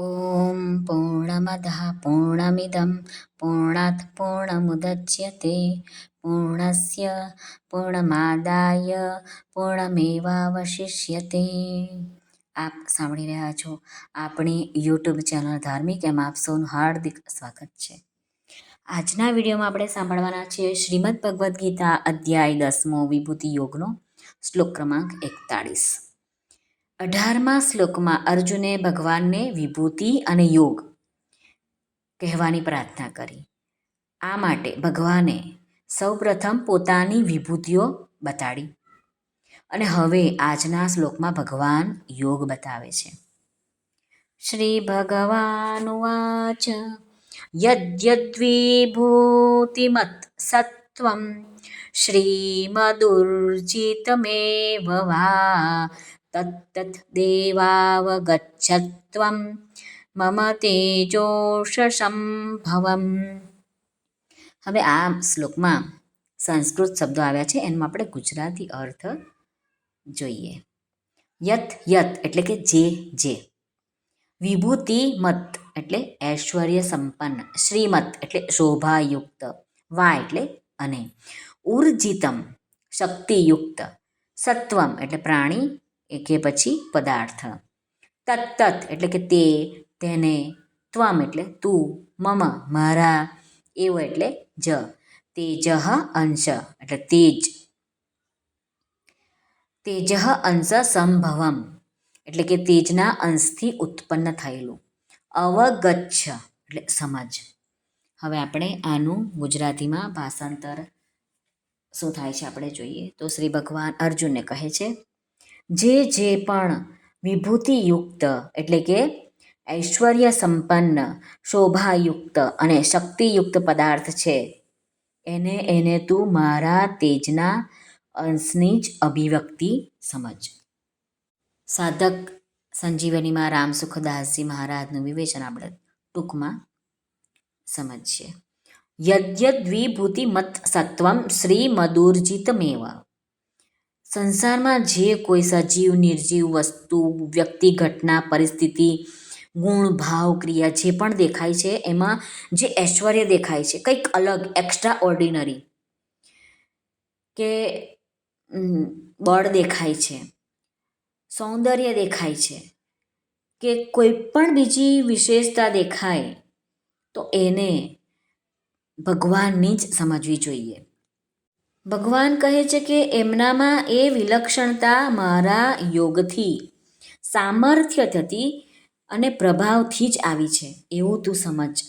ॐ पूर्णमदः पूर्णमिदं पूर्णात् पूर्णमुदच्यते પૂર્ણસ્ય પૂર્ણમાદાય પૂર્ણમેવાવશિષ્યતે આપ સાંભળી રહ્યા છો આપણી યુટ્યુબ ચેનલ ધાર્મિક એમાં આપ સૌનું હાર્દિક સ્વાગત છે આજના વિડીયોમાં આપણે સાંભળવાના છીએ શ્રીમદ ભગવદ્ ગીતા અધ્યાય દસમો વિભૂતિ યોગનો શ્લોક ક્રમાંક એકતાળીસ અઢારમા શ્લોકમાં અર્જુને ભગવાનને વિભૂતિ અને યોગ કહેવાની પ્રાર્થના કરી. આ માટે ભગવાને સૌપ્રથમ પોતાની વિભૂતિઓ બતાડી અને હવે આજના શ્લોકમાં ભગવાન યોગ બતાવે છે. શ્રી ભગવાનુવાચ યદ્યદ્વિભૂતિમત સત્વમ શ્રીમદુર્જિતમેવ વા દેવાવગચ્છત્વં મમ તેજોશસંભવમ હવે આ શ્લોકમાં સંસ્કૃત શબ્દો આવ્યા છે, એનું આપણે ગુજરાતી અર્થ જોઈએ. યત યત એટલે કે જે જે. વિભૂતિ મત એટલે ઐશ્વર્ય સંપન્ન શ્રીમત એટલે શોભાયુક્ત. વા એટલે અને. ઉર્જિતમ, શક્તિયુક્ત. સત્વમ એટલે પ્રાણી. કે પછી પદાર્થ. તત્તત એટલે કે તે, તેને, ત્વમ એટલે તું, મમ, મારા, એવો એટલે જ. તેજહ અંશ એટલે તેજ. તેજહ અંશ સંભવમ એટલે કે તેજના અંશથી ઉત્પન્ન થયેલું. અવગચ્છ એટલે સમજ. હવે આપણે આનું ગુજરાતીમાં ભાષાંતર શું થાય છે આપણે જોઈએ. તો શ્રી ભગવાન અર્જુનને કહે છે જે જે પણ વિભૂતિયુક્ત એટલે કે ઐશ્વર્ય સંપન્ન શોભાયુક્ત અને શક્તિયુક્ત પદાર્થ છે, એને એને તું મારા તેજના અંશની જ અભિવ્યક્તિ સમજ. સાધક સંજીવનીમાં રામસુખદાસજી મહારાજનું વિવેચન આપણે ટૂંકમાં સમજીએ. યદ્યદ્વિભૂતિ મત સત્વમ શ્રી મધુર્જિતમેવ સંસારમાં જે કોઈ સજીવ, નિર્જીવ વસ્તુ, વ્યક્તિ, ઘટના, પરિસ્થિતિ, ગુણ, ભાવ, ક્રિયા જે પણ દેખાય છે, એમાં જે ઐશ્વર્ય દેખાય છે, કંઈક અલગ એક્સ્ટ્રા ઓર્ડિનરી કે બળ દેખાય છે, સૌંદર્ય દેખાય છે, કે કોઈ પણ બીજી વિશેષતા દેખાય, તો એને ભગવાનની જ સમજવી જોઈએ. ભગવાન કહે છે કે એમનામાં એ વિલક્ષણતા મારા યોગથી, સામર્થ્ય થતી અને પ્રભાવથી જ આવી છે. એવું તું સમજ.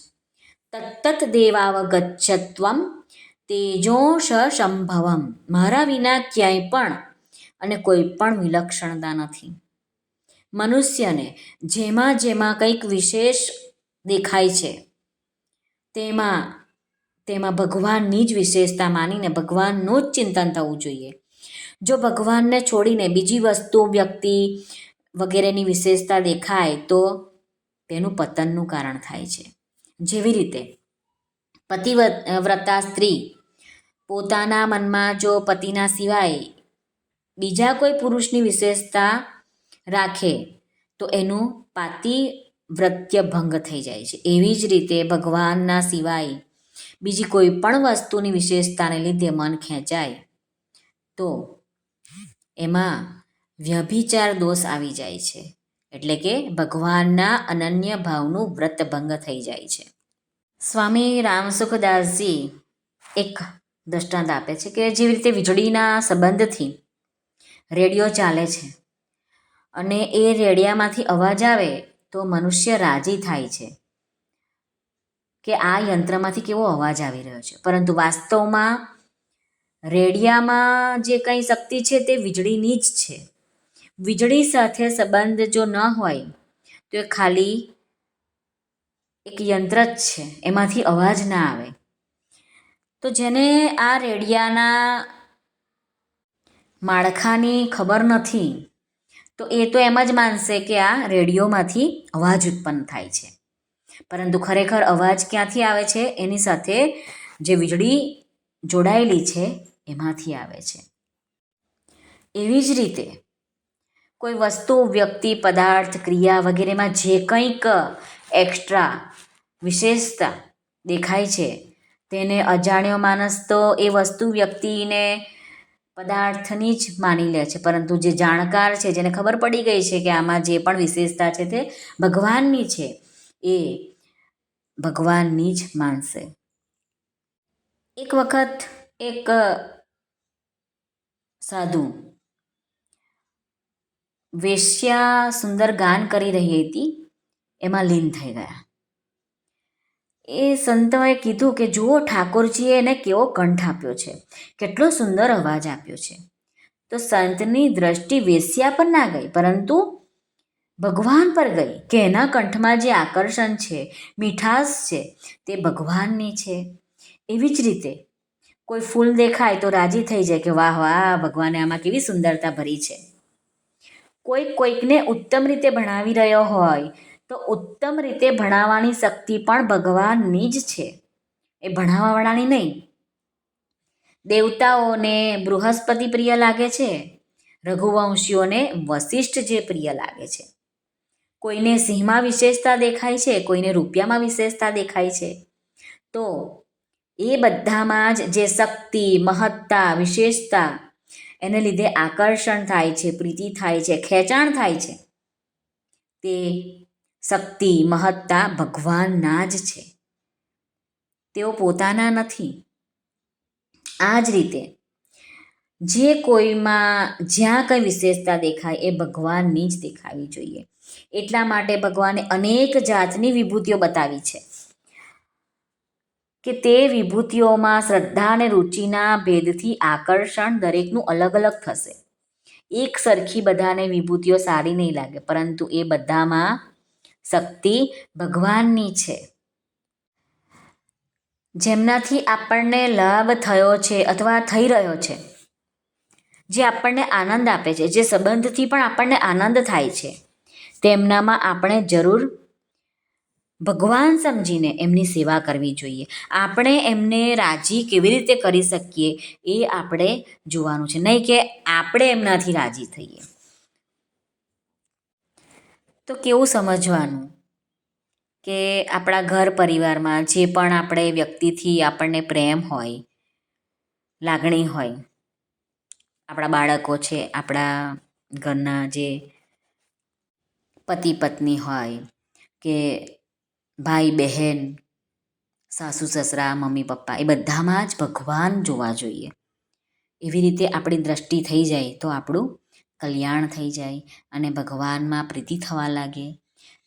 તત્તત દેવાવગચ્છત્વમ તેજોશ સંભવમ. મારા વિના ક્યાંય પણ અને કોઈ પણ વિલક્ષણતા નથી. મનુષ્યને જેમાં જેમાં કંઈક વિશેષ દેખાય છે, તેમાં તેમાં ભગવાનની જ વિશેષતા માનીને ભગવાનનું જ ચિંતન થવું જોઈએ. જો ભગવાનને છોડીને બીજી વસ્તુ, વ્યક્તિ વગેરેની વિશેષતા દેખાય, તો તેનું પતનનું કારણ થાય છે. જેવી રીતે પતિવ્રતા સ્ત્રી પોતાના મનમાં જો પતિના સિવાય બીજા કોઈ પુરુષની વિશેષતા રાખે, તો એનું પાતિવ્રત્ય ભંગ થઈ જાય છે. એવી જ રીતે ભગવાનના સિવાય બીજી કોઈ પણ વસ્તુની વિશેષતાને લીધે મન ખેંચાય, તો એમાં વ્યભિચાર દોષ આવી જાય છે. એટલે કે ભગવાનના અનન્ય ભાવનું વ્રતભંગ થઈ જાય છે. સ્વામી રામસુખદાસજી એક દ્રષ્ટાંત આપે છે કે જેવી રીતે વીજળીના સંબંધથી રેડિયો ચાલે છે અને એ રેડિયામાંથી અવાજ આવે તો મનુષ્ય રાજી થાય છે. કે આ યંત્રમાંથી કેવો અવાજ આવી રહ્યો છે? પરંતુ વાસ્તવમાં રેડિયામાં જે કંઈ શક્તિ છે તે વીજળીની જ છે. વીજળી સાથે સંબંધ જો ન હોય, તો એ ખાલી એક યંત્ર જ છે. એમાંથી અવાજ ના આવે. તો જેને આ રેડિયાના માળખાની ખબર નથી, તો એ તો એમ જ માનશે કે આ રેડિયોમાંથી અવાજ ઉત્પન્ન થાય છે. પરંતુ ખરેખર અવાજ ક્યાંથી આવે છે? એની સાથે જે વીજળી જોડાયેલી છે, એમાંથી આવે છે. એવી જ રીતે કોઈ વસ્તુ, વ્યક્તિ, પદાર્થ, ક્રિયા વગેરેમાં જે કંઈક એક્સ્ટ્રા વિશેષતા દેખાય છે, તેને અજાણ્યો માણસ તો એ વસ્તુ વ્યક્તિને પદાર્થની જ માની લે છે. પરંતુ જે જાણકાર છે, જેને ખબર પડી ગઈ છે કે આમાં જે પણ વિશેષતા છે તે ભગવાનની છે એ ભગવાનની જ માનશે. એક વખત એક સાધુ વેશ્યા સુંદર ગાન કરી રહી હતી, એમાં લીન થઈ ગયા. એ સંતોએ કીધું કે, જુઓ, ઠાકોરજીએ એને કેવો કંઠ આપ્યો છે, કેટલો સુંદર અવાજ આપ્યો છે. તો સંતની દ્રષ્ટિ વેશ્યા પર ના ગઈ, પરંતુ ભગવાન પર ગઈ કે એના કંઠમાં જે આકર્ષણ છે, મીઠાશ છે, તે ભગવાનની છે. એવી જ રીતે કોઈ ફૂલ દેખાય તો રાજી થઈ જાય કે વાહ વાહ, ભગવાને આમાં કેવી સુંદરતા ભરી છે. કોઈ કોઈકને ઉત્તમ રીતે ભણાવી રહ્યો હોય તો ઉત્તમ રીતે ભણાવવાની શક્તિ પણ ભગવાનની જ છે. એ ભણાવવાવાળાની નહીં. દેવતાઓને બૃહસ્પતિ પ્રિય લાગે છે, રઘુવંશીઓને વશિષ્ઠ જે પ્રિય લાગે છે. કોઈને સિંહમાં વિશેષતા દેખાય છે, કોઈને રૂપિયામાં વિશેષતા દેખાય છે. તો એ બધામાં જ જે શક્તિ, મહત્તા, વિશેષતા એને લીધે આકર્ષણ થાય છે, પ્રીતિ થાય છે, ખેંચાણ થાય છે. તે શક્તિ, મહત્તા ભગવાનના જ છે. તેઓ પોતાના નથી. આ જ રીતે જે કોઈમાં જ્યાં કંઈ વિશેષતા દેખાય એ ભગવાનની જ દેખાવી જોઈએ. એટલા માટે ભગવાને અનેક જાતની વિભૂતિઓ બતાવી છે. કે તે વિભૂતિઓમાં શ્રદ્ધા અને રુચિના ભેદથી આકર્ષણ દરેકનું અલગ અલગ થશે. એક સરખી બધાને વિભૂતિઓ સારી નહીં લાગે, પરંતુ એ બધામાં શક્તિ ભગવાનની છે. જેમનાથી આપણને લાભ થયો છે અથવા થઈ રહ્યો છે, જે આપણને આનંદ આપે છે, જે સંબંધથી પણ આપણને આનંદ થાય છે. તેમનામાં આપણે જરૂર ભગવાન સમજીને એમની સેવા કરવી જોઈએ. આપણે એમને રાજી કેવી રીતે કરી શકીએ એ આપણે જોવાનું છે. નહીં કે આપણે એમનાથી રાજી થઈએ. તો કેવું સમજવાનું કે આપણા ઘર પરિવારમાં જે પણ આપણે વ્યક્તિથી આપણને પ્રેમ હોય, લાગણી હોય, આપણા બાળકો છે, આપણા ઘરના જે પતિ પત્ની હોય કે ભાઈ બહેન સાસુ સસરા મમ્મી પપ્પા એ બધામાં જ ભગવાન જોવા જોઈએ. એવી રીતે આપણી દ્રષ્ટિ થઈ જાય તો આપણું કલ્યાણ થઈ જાય અને ભગવાનમાં પ્રીતિ થવા લાગે.